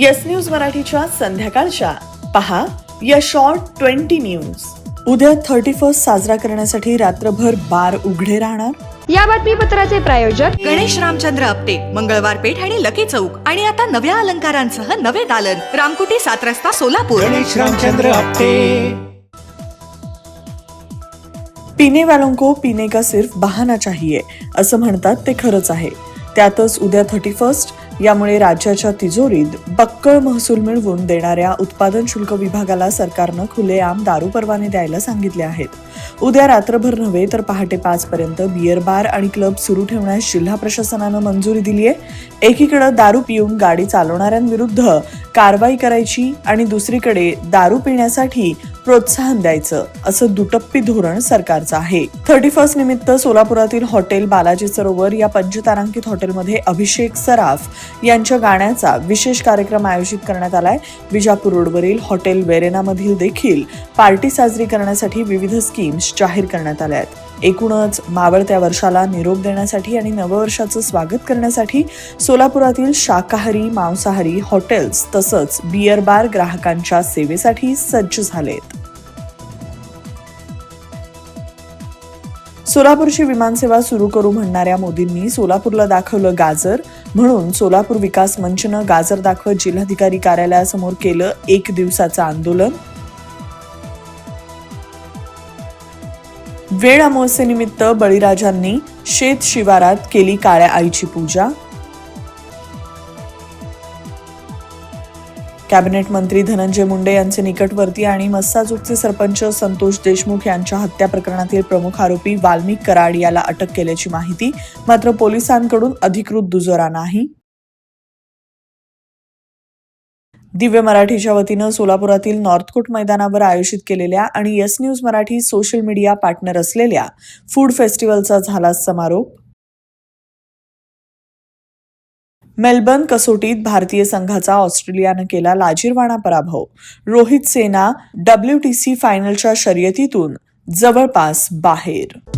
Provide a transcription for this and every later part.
Yes news मराठीच्या संध्याकाळच्या. पहा या शॉर्ट ट्वेंटी न्यूज. उद्या थर्टी फर्स्ट साजरा करण्यासाठी रात्रभर बार उघडे राहणार? या बातमीपत्राचे प्रायोजक गणेश रामचंद्र आपटे मंगळवार पेठ आणि लकी चौक. आणि आता नव्या अलंकारांसह नवे दालन. रामकुटी सात रस्ता सोलापूर. गणेश रामचंद्र आपटे. पीने वालों को पीने का सिर्फ बहाना चाहिए असं म्हणतात ते खरंच आहे. त्यातच उद्या थर्टी फर्स्ट यामुळे राज्याच्या तिजोरीत बक्कळ महसूल मिळवून देणाऱ्या उत्पादन शुल्क विभागाला सरकारनं खुलेआम दारू परवाने द्यायला सांगितले आहेत. उद्या रात्रभर नव्हे तर पहाटे पाच पर्यंत बियर बार आणि क्लब सुरू ठेवण्यास जिल्हा प्रशासनानं मंजुरी दिली आहे. एकीकडे दारू पिऊन गाडी चालवणाऱ्यांविरुद्ध कारवाई करायची आणि दुसरीकडे दारू पिण्यासाठी प्रोत्साहन द्यायचं असं दुटप्पी धोरण सरकारचं आहे. थर्टी फर्स्ट निमित्त सोलापुरातील हॉटेल बालाजी सरोवर या पंचतारांकित हॉटेलमध्ये अभिषेक सराफ यांच्या गाण्याचा विशेष कार्यक्रम आयोजित करण्यात आलाय. विजापूर रोडवरील हॉटेल वेरेनामधील देखील पार्टी साजरी करण्यासाठी विविध स्कीम्स जाहीर करण्यात आल्या आहेत. एकूणच मावळत्या वर्षाला निरोप देण्यासाठी आणि नववर्षाचं स्वागत करण्यासाठी सोलापुरातील शाकाहारी मांसाहारी हॉटेल्स तसंच बियर बार ग्राहकांच्या सेवेसाठी सज्ज झालेत. सोलापूरची विमानसेवा सुरू करू म्हणणाऱ्या मोदींनी सोलापूरला दाखवलं गाजर म्हणून सोलापूर विकास मंचनं गाजर दाखवत जिल्हाधिकारी कार्यालयासमोर केलं एक दिवसाचं आंदोलन. वेळ अमावस्येनिमित्त बळीराजांनी शेत शिवारात केली काळ्या आईची पूजा. कॅबिनेट मंत्री धनंजय मुंडे यांचे निकटवर्ती आणि मस्साजूकचे सरपंच संतोष देशमुख यांच्या हत्या प्रकरणातील प्रमुख आरोपी वाल्मिक कराड याला अटक केल्याची माहिती मात्र पोलिसांकडून अधिकृत दुजोरा नाही. दिव्य मराठीच्या वतीनं सोलापुरातील नॉर्थकोट मैदानावर आयोजित केलेल्या आणि yes news Marathi social media partner असलेल्या फूड फेस्टिवलचा झाला समारोप. मेलबर्न कसोटीत भारतीय संघाचा ऑस्ट्रेलियानं केला लाजीरवाणा पराभव. रोहित सेना डब्ल्यूटीसी फायनलच्या शर्यतीतून जवळपास बाहेर.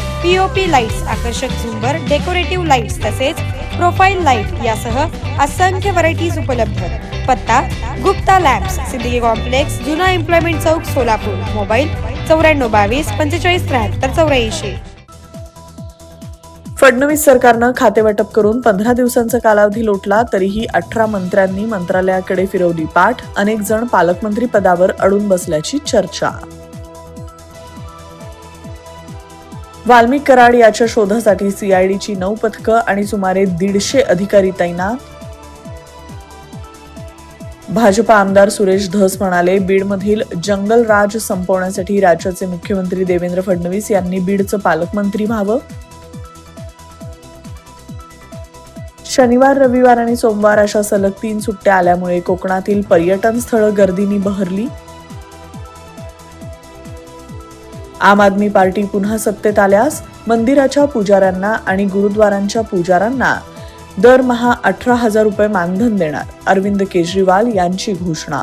पीओपी लाईट्स आकर्षक झुंबर डेकोरेटिव्ह लाईट्स तसेच प्रोफाईल लाइट यासह असंख्य व्हरायटीज उपलब्ध. पत्ता गुप्ता लॅब्स सिद्दीकी कॉम्प्लेक्स जुना एम्प्लॉयमेंट चौक सोलापूर. मोबाईल चौऱ्याण्णव बावीस पंचेचाळीस त्र्याहत्तर चौऱ्याऐंशी. फडणवीस सरकारनं खातेवाटप करून पंधरा दिवसांचा कालावधी लोटला तरीही अठरा मंत्र्यांनी मंत्रालयाकडे फिरवली पाठ. अनेक जण पालकमंत्री पदावर अडून बसल्याची चर्चा. वाल्मिक कराड याच्या शोधासाठी सीआयडीची नऊ पथकं आणि सुमारे दीडशे अधिकारी तैनात. भाजपा आमदार सुरेश धस म्हणाले बीडमधील जंगल राज संपवण्यासाठी राज्याचे मुख्यमंत्री देवेंद्र फडणवीस यांनी बीडचं पालकमंत्री व्हावं. शनिवार रविवार आणि सोमवार अशा सलग तीन सुट्ट्या आल्यामुळे कोकणातील पर्यटन स्थळं गर्दीनी बहरली. आम आदमी पार्टी पुन्हा सत्तेत आल्यास मंदिराच्या पुजाऱ्यांना आणि गुरुद्वारांच्या पुजाऱ्यांना दरमहा अठरा हजार रुपये मानधन देणार अरविंद केजरीवाल यांची घोषणा.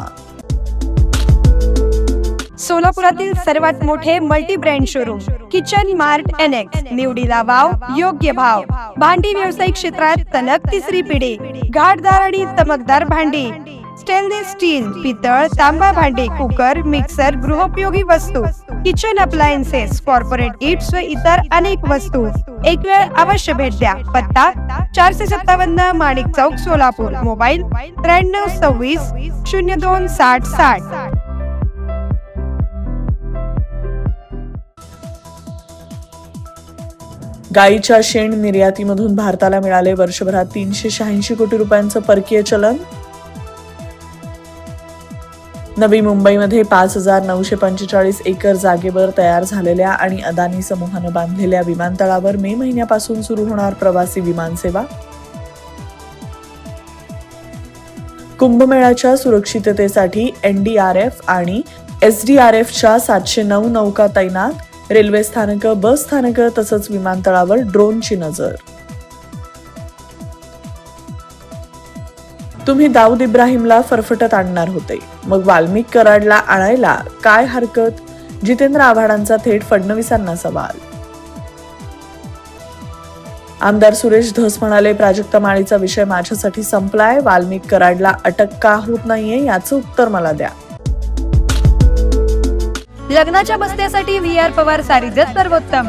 सोलापुरातील सर्वात मोठे multi brand showroom kitchen mart annex निवडीला वाव योग्य भाव. भांडी व्यावसायिक क्षेत्रात तलग तिसरी पिढी घाटदार आणि चमकदार भांडी. स्टेनलेस स्टील पितळ तांबा भांडे कुकर मिक्सर गृहोपयोगी वस्तू किचन अप्लायन्सेस कॉर्पोरेट गिफ्ट व इतर अनेक वस्तू. एक वेळ अवश्य भेट द्या. पत्ता चारशे सत्तावन्न माणिक चौक सोलापूर. मोबाईल त्र्याण्णव सव्वीस शून्य दोन साठ साठ. गायीच्या शेण निर्यातीमधून भारताला मिळाले वर्षभरात तीनशे शहाऐंशी कोटी रुपयांचं परकीय चलन. नवी मुंबईमध्ये पाच हजार नऊशे पंचेचाळीस एकर जागेवर तयार झालेल्या आणि अदानी समूहानं बांधलेल्या विमानतळावर मे महिन्यापासून सुरू होणार प्रवासी विमानसेवा कुंभमेळ्याच्या सुरक्षिततेसाठी एनडीआरएफ आणि एसडीआरएफच्या सातशे नऊ नौका तैनात रेल्वे स्थानकं बस स्थानकं तसंच विमानतळावर ड्रोनची नजर. तुम्ही दाऊद इब्राहिमला फरफटत आणणार होते. मग वाल्मिक कराडला आणायला काय हरकत? जितेंद्र आव्हाडांचा थेट फडणवीसांना सवाल. आमदार सुरेश धस म्हणाले प्राजक्ता माळीचा विषय माझ्यासाठी संपलाय वाल्मिक कराडला अटक का होत नाहीये याचं उत्तर मला द्या. लग्नाच्या बसण्यासाठी व्ही आर पवार सारीजच सर्वोत्तम.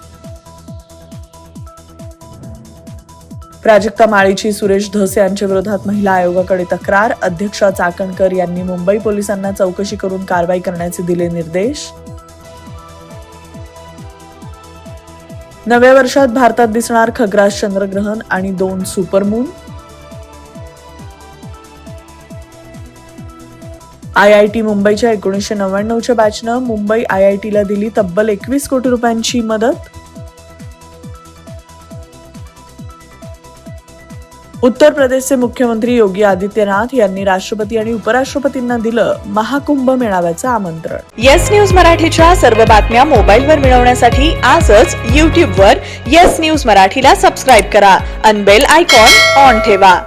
प्राजक्ता माळीची सुरेश धस यांच्या विरोधात महिला आयोगाकडे तक्रार. अध्यक्षा चाकणकर यांनी मुंबई पोलिसांना चौकशी करून कारवाई करण्याचे दिले निर्देश. नव्या वर्षात भारतात दिसणार खग्रास चंद्रग्रहण आणि दोन सुपरमून आय आय टी मुंबईच्या एकोणीसशे नव्याण्णवच्या बॅचनं मुंबई आय आय टीला दिली तब्बल एकवीस कोटी रुपयांची मदत. उत्तर प्रदेशचे मुख्यमंत्री योगी आदित्यनाथ यांनी राष्ट्रपती आणि उपराष्ट्रपतींना दिलं महाकुंभ मेळाव्याचं आमंत्रण. येस न्यूज मराठीच्या सर्व बातम्या मोबाईलवर मिळवण्यासाठी आजच यूट्यूबवर येस न्यूज मराठीला सबस्क्राईब करा. अनबेल आयकॉन ऑन ठेवा.